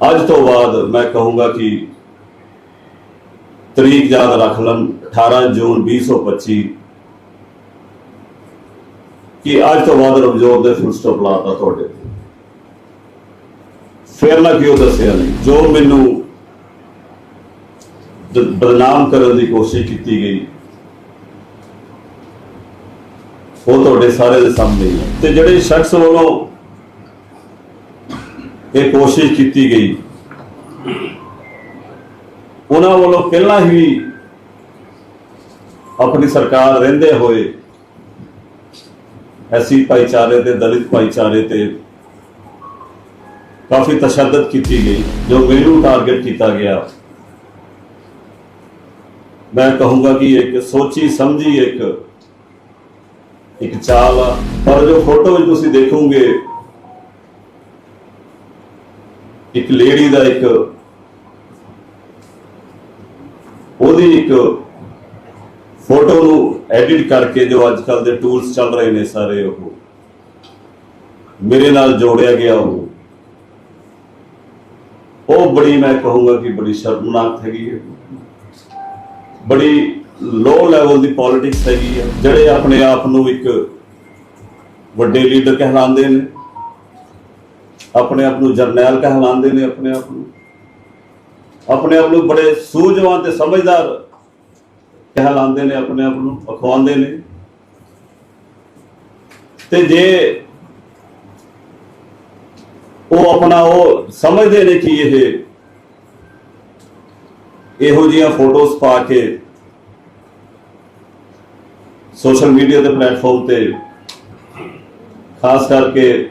ਅੱਜ ਤੋਂ ਬਾਅਦ ਮੈਂ ਕਹੂੰਗਾ ਕਿ ਤਰੀਕ ਯਾਦ ਰੱਖ ਲੈਣ 18 ਜੂਨ 2025 ਕਿ ਅੱਜ ਤੋਂ ਬਾਅਦ ਰਵਜੋਤ ਦੇ ਫੁੱਲ ਸਟਾਪ ਲਾਤਾ ਤੁਹਾਡੇ ਫਿਰ ਨਾ ਕਿਉਂ ਦੱਸਿਆ ਨਹੀਂ? ਜੋ ਮੈਨੂੰ ਬਦਨਾਮ ਕਰਨ ਦੀ ਕੋਸ਼ਿਸ਼ ਕੀਤੀ ਗਈ, ਉਹ ਤੁਹਾਡੇ ਸਾਰੇ ਦੇ ਸਾਹਮਣੇ ਤੇ ਜਿਹੜੇ ਸ਼ਖਸ ਵੱਲੋਂ ਇਹ ਕੋਸ਼ਿਸ਼ ਕੀਤੀ ਗਈ। ਉਹਨਾਂ ਵੱਲੋਂ ਪਹਿਲਾਂ ਹੀ ਆਪਣੀ ਸਰਕਾਰ ਰਹਿੰਦੇ ਹੋਏ ਐਸੀ ਭਾਈਚਾਰੇ ਤੇ ਦਲਿਤ ਭਾਈਚਾਰੇ ਤੇ ਕਾਫੀ ਤਸ਼ੱਦਦ ਕੀਤੀ ਗਈ, ਜੋ ਮੈਨੂੰ ਟਾਰਗੇਟ ਕੀਤਾ ਗਿਆ। ਮੈਂ ਕਹੂੰਗਾ ਕਿ ਇੱਕ ਸੋਚੀ ਸਮਝੀ ਇੱਕ ਇੱਕ ਚਾਲ ਆ। ਪਰ ਜੋ ਫੋਟੋ ਵਿੱਚ ਤੁਸੀਂ ਦੇਖੋਗੇ ਇੱਕ ਲੇਡੀ ਦਾ ਇੱਕ ਉਹਦੀ ਇੱਕ ਫੋਟੋ ਨੂੰ ਐਡਿਟ ਕਰਕੇ ਜੋ ਅੱਜ ਕੱਲ ਦੇ ਟੂਲਸ ਚੱਲ ਰਹੇ ਨੇ ਸਾਰੇ ਉਹ, ਮੇਰੇ ਨਾਲ ਜੋੜਿਆ ਗਿਆ ਉਹ। ਉਹ ਬੜੀ ਮੈਂ ਕਹੂੰਗਾ ਕਿ ਬੜੀ ਸ਼ਰਮਨਾਕ ਹੈਗੀ ਹੈ। ਬੜੀ ਲੋ ਲੈਵਲ ਦੀ ਪੋਲਿਟਿਕਸ ਹੈਗੀ ਹੈ। ਜਿਹੜੇ ਆਪਣੇ ਆਪ ਨੂੰ ਇੱਕ ਵੱਡੇ ਲੀਡਰ ਕਹਿਲਾਉਂਦੇ ਨੇ। ਆਪਣੇ ਆਪ ਨੂੰ ਜਰਨੈਲ ਕਹਿਲਾਉਂਦੇ ਨੇ, ਆਪਣੇ ਆਪ ਨੂੰ। ਆਪਣੇ ਆਪ ਨੂੰ ਬੜੇ ਸੂਝਵਾਨ ਤੇ ਸਮਝਦਾਰ ਕਹਿਲਾਉਂਦੇ ਨੇ, ਆਪਣੇ ਆਪ ਨੂੰ ਅਖਵਾਉਂਦੇ ਨੇ। ਤੇ ਜੇ ਉਹ ਆਪਣਾ ਉਹ ਸਮਝਦੇ ਨੇ ਕਿ ਇਹ ਇਹੋ ਜਿਹੀਆਂ ਫੋਟੋਜ਼ ਪਾ ਕੇ ਸੋਸ਼ਲ ਮੀਡੀਆ ਦੇ ਪਲੇਟਫਾਰਮ ਤੇ, ਖਾਸ ਕਰਕੇ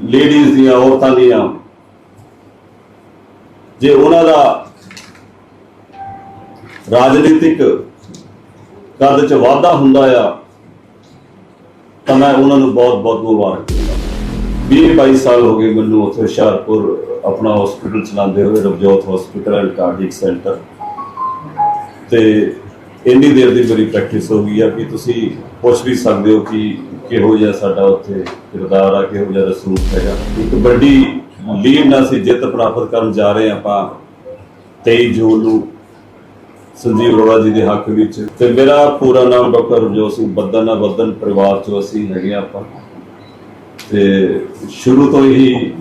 ਲੇਡੀਜ਼ ਦੀਆਂ, ਔਰਤਾਂ ਦੀਆਂ। ਜੇ ਉਹਨਾਂ ਦਾ ਰਾਜਨੀਤਿਕ ਕਦ ਚ ਵਾਧਾ ਹੁੰਦਾ ਆ, ਤਾਂ ਮੈਂ ਉਹਨਾਂ ਨੂੰ ਬਹੁਤ ਬਹੁਤ ਮੁਬਾਰਕ ਦਿੰਦਾ। 20 22 ਸਾਲ ਹੋ ਗਏ ਮੈਨੂੰ ਉੱਥੇ ਹੁਸ਼ਿਆਰਪੁਰ ਆਪਣਾ ਹਸਪੀਟਲ ਚਲਾਉਂਦੇ ਹੋਏ, Ravjot hospital and cardiac centre ਤੇ ਇੰਨੀ ਦੇਰ ਦੀ ਮੇਰੀ ਪ੍ਰੈਕਟਿਸ ਹੋ ਗਈ ਆ ਕਿ ਤੁਸੀਂ ਪੁੱਛ ਵੀ ਸਕਦੇ ਹੋ ਕਿ ਕਿਹੋ ਜਿਹਾ ਸਾਡਾ ਉੱਥੇ ਕਿਰਦਾਰ ਆ, ਕਿਹੋ ਜਿਹਾ ਰਸੂਖ ਹੈਗਾ। ਇੱਕ ਵੱਡੀ ਲੀਡ ਨਾਲ ਅਸੀਂ ਜਿੱਤ ਪ੍ਰਾਪਤ ਕਰਨ ਜਾ ਰਹੇ ਹਾਂ ਆਪਾਂ 23 ਜੂਨ ਨੂੰ ਸੰਜੀਵ ਅਰੋੜਾ ਜੀ ਦੇ ਹੱਕ ਵਿੱਚ। ਤੇ ਮੇਰਾ ਪੂਰਾ ਨਾਮ ਡਾਕਟਰ ਰਜੋਤ ਸਿੰਘ ਬੱਦਨ ਆ। ਬੱਦਨ ਪਰਿਵਾਰ ਚੋਂ ਅਸੀਂ ਹੈਗੇ ਹਾਂ ਆਪਾਂ। ਤੇ ਸ਼ੁਰੂ ਤੋਂ ਹੀ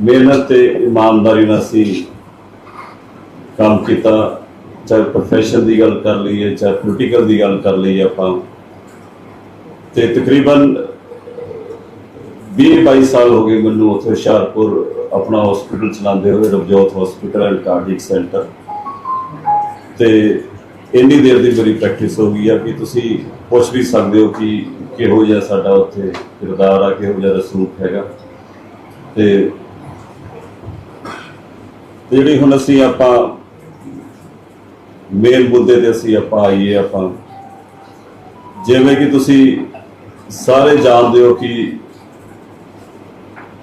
ਮਿਹਨਤ ਤੇ ਇਮਾਨਦਾਰੀ ਨਾਲ ਅਸੀਂ ਕੰਮ ਕੀਤਾ। ਚਾਹੇ ਪ੍ਰੋਫੈਸ਼ਨ ਦੀ ਗੱਲ ਕਰ ਲਈਏ, ਚਾਹੇ ਪੋਲੀਟੀਕਲ ਦੀ ਗੱਲ ਕਰ ਲਈਏ ਆਪਾਂ। ਤੇ ਤਕਰੀਬਨ 20 22 ਸਾਲ ਹੋ ਗਏ ਮੈਨੂੰ ਉੱਥੇ ਹੁਸ਼ਿਆਰਪੁਰ ਆਪਣਾ ਹਸਪੀਟਲ ਚਲਾਉਂਦੇ ਹੋਏ, Ravjot hospital and cardiac centre ਤੇ ਇੰਨੀ ਦੇਰ ਦੀ ਮੇਰੀ ਪ੍ਰੈਕਟਿਸ ਹੋ ਗਈ ਆ ਕਿ ਤੁਸੀਂ ਪੁੱਛ ਵੀ ਸਕਦੇ ਹੋ ਕਿ ਕਿਹੋ ਜਿਹਾ ਸਾਡਾ ਉੱਥੇ ਕਿਰਦਾਰ ਆ, ਕਿਹੋ ਜਿਹਾ ਰਸੂਖ ਹੈਗਾ। ਤੇ ਜਿਹੜੀ ਹੁਣ ਅਸੀਂ ਆਪਾਂ ਮੇਨ ਮੁੱਦੇ ਤੇ ਅਸੀਂ ਆਪਾਂ ਆਈਏ ਆਪਾਂ, ਜਿਵੇਂ ਕਿ ਤੁਸੀਂ ਸਾਰੇ ਜਾਣਦੇ ਹੋ ਕਿ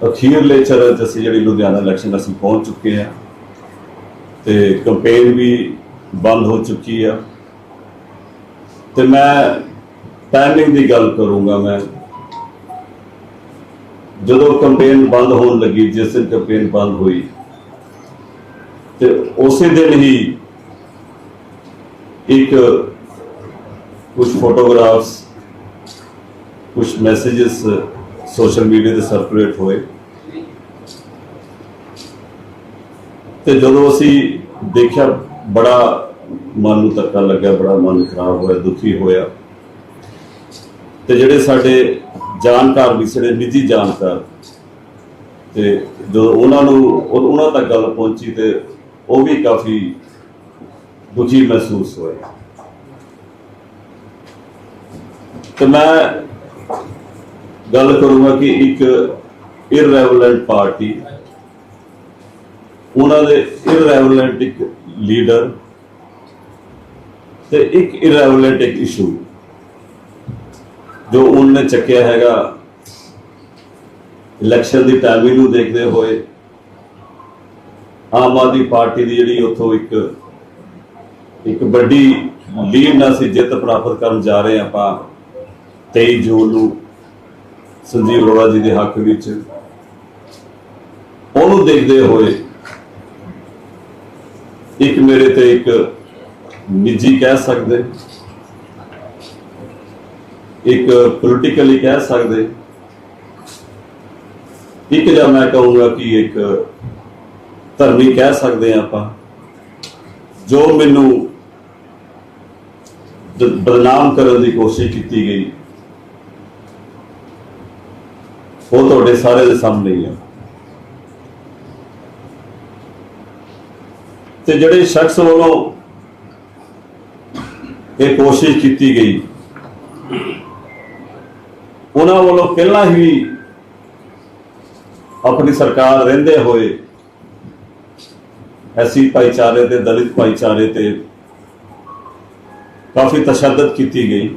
ਅਖੀਰਲੇ ਚਰਨ 'ਚ ਅਸੀਂ ਜਿਹੜੀ ਲੁਧਿਆਣਾ ਇਲੈਕਸ਼ਨ ਅਸੀਂ ਪਹੁੰਚ ਚੁੱਕੇ ਆ ਤੇ ਕੰਪੇਨ ਵੀ ਬੰਦ ਹੋ ਚੁੱਕੀ ਆ। ਤੇ ਮੈਂ ਟਾਈਮਿੰਗ ਦੀ ਗੱਲ ਕਰੂੰਗਾ ਮੈਂ। ਜਦੋਂ ਕੰਪੇਨ ਬੰਦ ਹੋਣ ਲੱਗੀ, ਜਿਸ ਦਿਨ ਕੰਪੇਨ ਬੰਦ ਹੋਈ, ਤੇ ਉਸੇ ਦਿਨ ਹੀ ਇੱਕ ਕੁਝ ਫੋਟੋਗ੍ਰਾਫਸ ਕੁਝ ਮੈਸੇजेस ਸੋਸ਼ਲ ਮੀਡੀਆ ਤੇ ਸਰਕੂਲੇਟ ਹੋਏ। ਤੇ ਜਦੋਂ ਅਸੀਂ ਦੇਖਿਆ, ਬੜਾ ਮਨ ਨੂੰ ਧੱਕਾ ਲੱਗਿਆ, ਬੜਾ ਮਨ ਖਰਾਬ ਹੋਇਆ, ਦੁਖੀ ਹੋਇਆ। ਤੇ ਜਿਹੜੇ ਸਾਡੇ ਜਾਣਕਾਰ, ਵੀ ਸਾਡੇ ਨਿੱਜੀ ਜਾਣਕਾਰ, ਤੇ ਜਦੋਂ ਉਹਨਾਂ ਨੂੰ ਉਹਨਾਂ ਤੱਕ ਗੱਲ ਪਹੁੰਚੀ ਤੇ ਉਹ ਵੀ ਕਾਫੀ ਦੁਖੀ ਮਹਿਸੂਸ ਹੋਏ। ਤੇ ਮੈਂ ਗੱਲ ਕਰੂੰਗਾ ਕਿ ਇੱਕ ਇਰਰੈਵਲੈਂਟ ਪਾਰਟੀ ਉਹਨਾਂ ਦੇ ਇਰਰੈਵਲੈਂਟ ਇੱਕ ਲੀਡਰ ਤੇ ਇੱਕ ਇਰਰੈਵਲੈਂਟ ਇੱਕ ਇਸ਼ੂ ਜੋ ਉਹਨਾਂ ਨੇ ਚੱਕਿਆ ਹੈਗਾ ਇਲੈਕਸ਼ਨ ਦੀ ਟਾਈਮਿੰਗ ਨੂੰ ਦੇਖਦੇ ਹੋਏ, ਆਮ ਆਦਮੀ ਪਾਰਟੀ ਦੀ ਜਿਹੜੀ ਉੱਥੋਂ ਇੱਕ ਇੱਕ ਵੱਡੀ ਲੀਡ ਨਾਲ ਅਸੀਂ ਜਿੱਤ ਪ੍ਰਾਪਤ ਕਰਨ ਜਾ ਰਹੇ ਹਾਂ ਆਪਾਂ 23 ਜੂਨ ਨੂੰ। ਸੰਜੀਵ ਅਰੋੜਾ ਜੀ ਦੇ ਹੱਕ ਵਿੱਚ ਉਹਨੂੰ ਦੇਖਦੇ ਹੋਏ ਇੱਕ ਮੇਰੇ ਤੇ ਇੱਕ ਨਿੱਜੀ ਕਹਿ ਸਕਦੇ, ਇੱਕ ਪੋਲੀਟੀਕਲੀ ਕਹਿ ਸਕਦੇ, ਇੱਕ ਜਾਂ ਮੈਂ ਕਹੂੰਗਾ ਕਿ ਇੱਕ ਧਰਮੀ ਕਹਿ ਸਕਦੇ ਹਾਂ ਆਪਾਂ, ਜੋ ਮੈਨੂੰ ਬਦਨਾਮ ਕਰਨ ਦੀ ਕੋਸ਼ਿਸ਼ ਕੀਤੀ ਗਈ। ਉਹ ਤੁਹਾਡੇ ਸਾਰੇ ਦੇ ਸਾਹਮਣੇ ਹੀ ਆ। ਤੇ ਜਿਹੜੇ ਸ਼ਖਸ ਵੱਲੋਂ ਇਹ ਕੋਸ਼ਿਸ਼ ਕੀਤੀ ਗਈ, ਉਹਨਾਂ ਵੱਲੋਂ ਪਹਿਲਾਂ ਹੀ ਆਪਣੀ ਸਰਕਾਰ ਰਹਿੰਦੇ ਹੋਏ ਐਸੀ ਭਾਈਚਾਰੇ ਤੇ ਦਲਿਤ ਭਾਈਚਾਰੇ ਤੇ ਕਾਫੀ ਤਸ਼ੱਦਦ ਕੀਤੀ ਗਈ।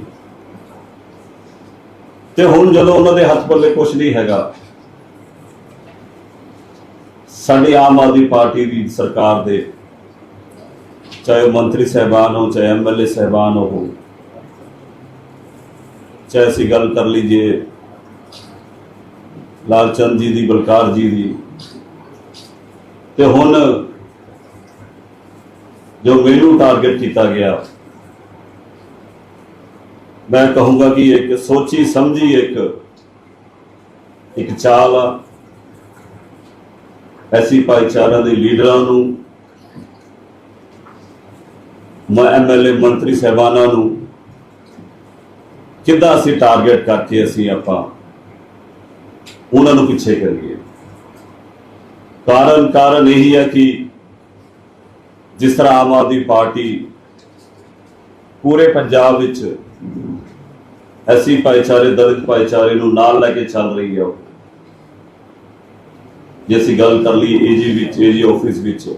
ਤੇ ਹੁਣ ਜਦੋਂ ਉਹਨਾਂ ਦੇ ਹੱਥ ਪੱਲੇ ਕੁਝ ਨਹੀਂ ਹੈਗਾ, ਸਾਡੀ ਆਮ ਆਦਮੀ ਪਾਰਟੀ ਦੀ ਸਰਕਾਰ ਦੇ, ਚਾਹੇ ਉਹ ਮੰਤਰੀ ਸਹਿਬਾਨ ਹੋ ਚਾਹੇ ਐਮਐਲਏ ਸਹਿਬਾਨ ਹੋ ਚਾਹੇ ਅਸੀਂ ਗੱਲ ਕਰ ਲਈਏ ਲਾਲਚੰਦ ਜੀ ਦੀ, ਬਲਕਾਰ ਜੀ ਦੀ, ਤੇ ਹੁਣ ਜੋ ਮੈਨੂੰ ਟਾਰਗੇਟ ਕੀਤਾ ਗਿਆ ਮੈਂ ਕਹੂੰਗਾ ਕਿ ਇੱਕ ਸੋਚੀ ਸਮਝੀ ਇੱਕ ਇੱਕ ਚਾਲ ਆ। ਐਸੀ ਭਾਈਚਾਰਾ ਦੇ ਲੀਡਰਾਂ ਨੂੰ, ਮੈਂ, ਐਮਐਲਏ ਮੰਤਰੀ ਸਹਿਬਾਨਾਂ ਨੂੰ, ਕਿੱਦਾਂ ਅਸੀਂ ਟਾਰਗੇਟ ਕਰਕੇ ਅਸੀਂ ਆਪਾਂ ਉਹਨਾਂ ਨੂੰ ਪਿੱਛੇ ਕਰੀਏ। ਕਾਰਨ ਕਾਰਨ ਇਹੀ ਹੈ ਕਿ ਜਿਸ ਤਰ੍ਹਾਂ ਆਮ ਆਦਮੀ ਪਾਰਟੀ ਪੂਰੇ ਪੰਜਾਬ ਵਿੱਚ ਐਸੀ ਭਾਈਚਾਰੇ, ਦਲਿਤ ਭਾਈਚਾਰੇ ਨੂੰ ਨਾਲ ਲੈ ਕੇ ਚੱਲ ਰਹੀ ਹੈ ਉਹ। ਜੇ ਅਸੀਂ ਗੱਲ ਕਰ ਲਈ ਏਜੀ ਵਿੱਚ ਏਜੀ ਆਫਿਸ ਵਿੱਚ,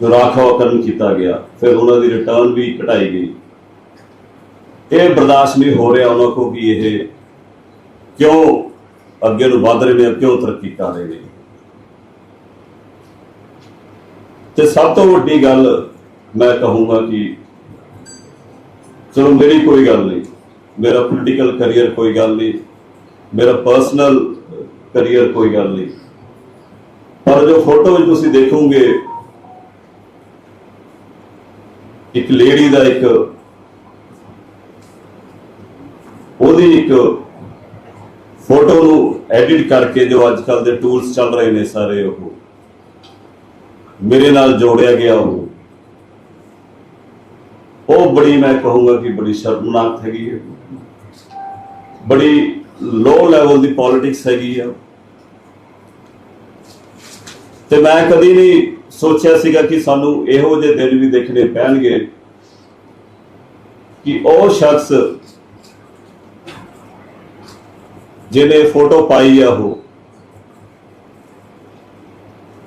ਜੋ ਰਾਖਵਾਂਕਰਨ ਕੀਤਾ ਗਿਆ, ਫਿਰ ਉਹਨਾਂ ਦੀ ਰਿਟਰਨ ਵੀ ਘਟਾਈ ਗਈ। ਇਹ ਬਰਦਾਸ਼ਤ ਨਹੀਂ ਹੋ ਰਿਹਾ ਉਹਨਾਂ ਕੋ ਕਿ ਇਹ ਕਿਉਂ ਅੱਗੇ ਨੂੰ ਵਧ ਰਹੇ ਨੇ, ਕਿਉਂ ਤਰੱਕੀ ਕਰ ਰਹੇ ਨੇ। ਤੇ ਸਭ ਤੋਂ ਵੱਡੀ ਗੱਲ ਮੈਂ ਕਹੂੰਗਾ ਕਿ ਚਲੋ ਮੇਰੀ ਕੋਈ ਗੱਲ ਨਹੀਂ। ਮੇਰਾ ਪੋਲੀਟੀਕਲ ਕੈਰੀਅਰ ਕੋਈ ਗੱਲ ਨਹੀਂ, ਮੇਰਾ ਪਰਸਨਲ ਕੈਰੀਅਰ ਕੋਈ ਗੱਲ ਨਹੀਂ। ਪਰ ਜੋ ਫੋਟੋ ਵਿੱਚ ਤੁਸੀਂ ਦੇਖੋਗੇ, ਇੱਕ ਲੇਡੀ ਦਾ ਇੱਕ, ਉਹਦੀ ਇੱਕ ਫੋਟੋ ਨੂੰ ਐਡਿਟ ਕਰਕੇ ਜੋ ਅੱਜ ਕੱਲ ਦੇ ਟੂਲਸ ਚੱਲ ਰਹੇ ਨੇ ਸਾਰੇ ਉਹ, ਮੇਰੇ ਨਾਲ ਜੋੜਿਆ ਗਿਆ ਉਹ। ਉਹ ਬੜੀ ਮੈਂ ਕਹੂੰਗਾ ਕਿ ਬੜੀ ਸ਼ਰਮਨਾਕ ਹੈਗੀ ਹੈ। ਬੜੀ ਲੋ ਲੈਵਲ ਦੀ ਪੋਲਿਟਿਕਸ ਹੈਗੀ ਆ। ਤੇ ਮੈਂ ਕਦੀ ਨਹੀਂ ਸੋਚਿਆ ਸੀਗਾ ਕਿ ਸਾਨੂੰ ਇਹੋ ਜਿਹੇ ਦਿਨ ਵੀ ਦੇਖਣੇ ਪੈਣਗੇ ਕਿ ਉਹ ਸ਼ਖਸ ਜਿਹਨੇ ਫੋਟੋ ਪਾਈ ਆ ਉਹ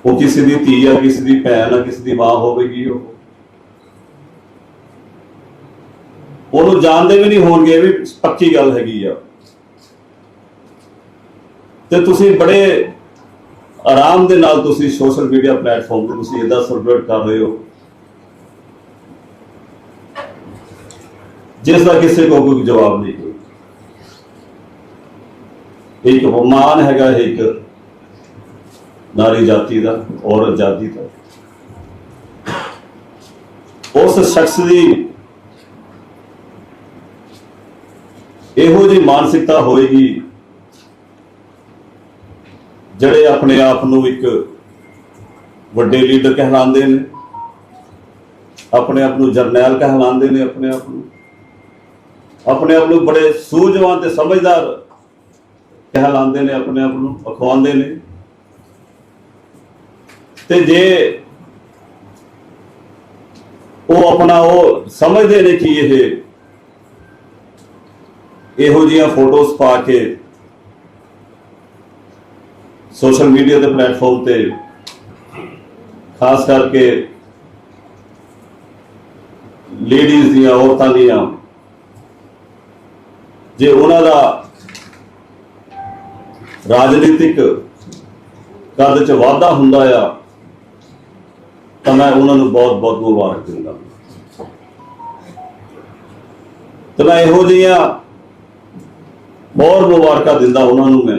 ਉਹ ਕਿਸੇ ਦੀ ਧੀ ਆ, ਕਿਸੇ ਦੀ ਭੈਣ ਆ, ਕਿਸੇ ਦੀ ਮਾਂ ਹੋਵੇਗੀ ਉਹ। ਉਹਨੂੰ ਜਾਣਦੇ ਵੀ ਨਹੀਂ ਹੋਣਗੇ ਇਹ ਵੀ ਪੱਕੀ ਗੱਲ ਹੈਗੀ ਆ। ਤੇ ਤੁਸੀਂ ਬੜੇ ਆਰਾਮ ਦੇ ਨਾਲ ਤੁਸੀਂ ਸੋਸ਼ਲ ਮੀਡੀਆ ਪਲੇਟਫਾਰਮ ਤੇ ਤੁਸੀਂ ਇਦਾਂ ਸਰਕੂਲੇਟ ਕਰ ਰਹੇ ਹੋ। ਜਿਸ ਦਾ ਕਿਸੇ ਕੋ ਕੋਈ ਜਵਾਬ ਨਹੀਂ ਕੋਈ। ਇੱਕ ਅਪਮਾਨ ਹੈਗਾ ਇੱਕ ਨਾਰੀ ਜਾਤੀ ਦਾ, ਔਰਤ ਜਾਤੀ ਦਾ। ਉਸ ਸ਼ਖਸ ਦੀ ਇਹੋ ਜਿਹੀ ਮਾਨਸਿਕਤਾ ਹੋਏਗੀ ਜਿਹੜੇ ਆਪਣੇ ਆਪ ਨੂੰ ਇੱਕ ਵੱਡੇ ਲੀਡਰ ਕਹਿਲਾਉਂਦੇ ਨੇ, ਆਪਣੇ ਆਪ ਨੂੰ ਜਰਨੈਲ ਕਹਿਲਾਉਂਦੇ ਨੇ ਆਪਣੇ ਆਪ ਨੂੰ, ਆਪਣੇ ਆਪ ਨੂੰ ਬੜੇ ਸੂਝਵਾਨ ਤੇ ਸਮਝਦਾਰ ਕਹਿਲਾਉਂਦੇ ਨੇ, ਆਪਣੇ ਆਪ ਨੂੰ ਅਖਵਾਉਂਦੇ ਨੇ। ਤੇ ਜੇ ਉਹ ਆਪਣਾ ਉਹ ਸਮਝਦੇ ਨੇ ਕਿ ਇਹ ਇਹੋ ਜਿਹੀਆਂ ਫੋਟੋਜ਼ ਪਾ ਕੇ ਸੋਸ਼ਲ ਮੀਡੀਆ ਦੇ ਪਲੇਟਫਾਰਮ ਤੇ, ਖਾਸ ਕਰਕੇ ਲੇਡੀਜ਼ ਦੀਆਂ ਔਰਤਾਂ ਦੀਆਂ, ਜੇ ਉਹਨਾਂ ਦਾ ਰਾਜਨੀਤਿਕ ਕਦ ਚ ਵਾਧਾ ਹੁੰਦਾ ਆ, ਤਾਂ ਮੈਂ ਉਹਨਾਂ ਨੂੰ ਬਹੁਤ ਬਹੁਤ ਮੁਬਾਰਕ ਦਿੰਦਾ। ਤੇ ਮੈਂ ਇਹੋ ਜਿਹੀਆਂ ਬਹੁਤ ਮੁਬਾਰਕਾਂ ਦਿੰਦਾ ਉਹਨਾਂ ਨੂੰ ਮੈਂ।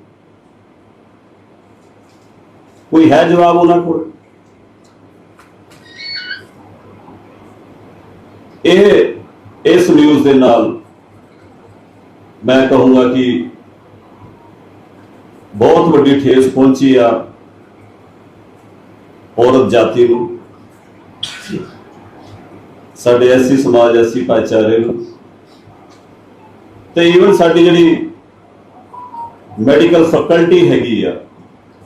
ਕੋਈ ਹੈ ਜਵਾਬ ਉਹਨਾਂ ਕੋਲ? ਇਹ, ਇਸ ਨਿਊਜ਼ ਦੇ ਨਾਲ ਮੈਂ ਕਹੂੰਗਾ ਕਿ ਬਹੁਤ ਵੱਡੀ ਠੇਸ ਪਹੁੰਚੀ ਆ ਔਰਤ ਜਾਤੀ ਨੂੰ। ਸਾਡੇ ਐਸੀ ਸਮਾਜ ਐਸੀ ਭਾਈਚਾਰੇ ਨੂੰ। ਤੇ ਈਵਨ ਸਾਡੀ ਜਿਹੜੀ ਮੈਡੀਕਲ ਫੈਕਲਟੀ ਹੈਗੀ ਆ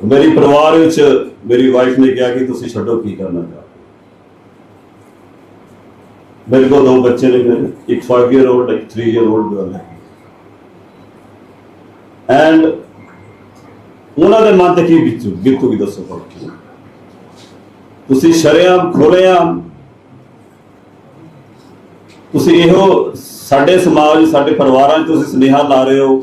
ਮੇਰੀ ਪਰਿਵਾਰ ਵਿੱਚ ਮੇਰੀ ਵਾਈਫ ਨੇ ਕਿਹਾ ਕਿ ਤੁਸੀਂ ਛੱਡੋ, ਕੀ ਕਰਨਾ ਚਾਹੋ ਮੇਰੇ ਕੋਲ ਦੋ ਬੱਚੇ ਨੇ ਮੇਰੇ, ਇੱਕ 5 ਇਅਰ 올ਡ ਇੱਕ 3 ਇਅਰ 올ਡ ਗਰਲ ਹੈ ਐਂਡ ਉਹਨਾਂ ਦੇ ਮਨ ਤੇ ਕੀ ਵਿੱਚ ਬਿਲਕੁਲ ਵੀ ਦੱਸੋ ਭਾਈ ਤੁਸੀਂ ਸ਼ਰਿਆਮ ਖੋਲਿਆਮ ਤੁਸੀਂ ਇਹੋ ਸਾਡੇ ਸਮਾਜ, ਸਾਡੇ ਪਰਿਵਾਰਾਂ 'ਚ ਤੁਸੀਂ ਸੁਨੇਹਾ ਲਾ ਰਹੇ ਹੋ।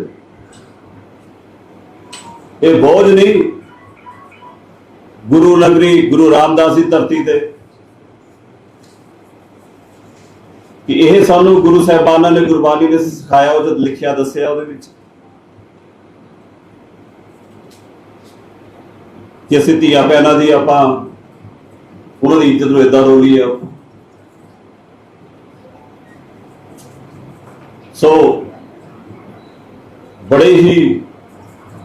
ਇਹ ਬੋਝ ਨਹੀਂ। ਗੁਰੂ ਨਗਰੀ ਗੁਰੂ ਰਾਮਦਾਸ ਦੀ ਧਰਤੀ ਤੇ ਕਿ ਇਹ ਸਾਨੂੰ ਗੁਰੂ ਸਾਹਿਬਾਨਾਂ ਨੇ ਗੁਰਬਾਣੀ ਨੇ ਸਿਖਾਇਆ, ਉਹ ਜਦ ਲਿਖਿਆ, ਦੱਸਿਆ ਉਹਦੇ ਵਿੱਚ। ਕਿ ਅਸੀਂ ਧੀਆਂ ਭੈਣਾਂ ਦੀ ਆਪਾਂ, ਉਹਨਾਂ ਦੀ ਇੱਜ਼ਤ ਨੂੰ ਇਦਾਂ ਰੋਲੀ ਆ। ਸੋ, ਬੜੇ ਹੀ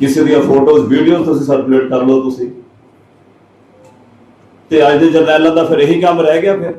ਕਿਸੇ ਦੀਆਂ ਫੋਟੋਜ਼, ਵੀਡੀਓਜ਼ ਤੁਸੀਂ ਸਰਕੂਲੇਟ ਕਰ ਲਓ ਤੁਸੀਂ। ਤੇ ਅੱਜ ਦੇ ਜਰਨੈਲਾਂ ਦਾ ਫਿਰ ਇਹੀ ਕੰਮ ਰਹਿ ਗਿਆ ਫਿਰ।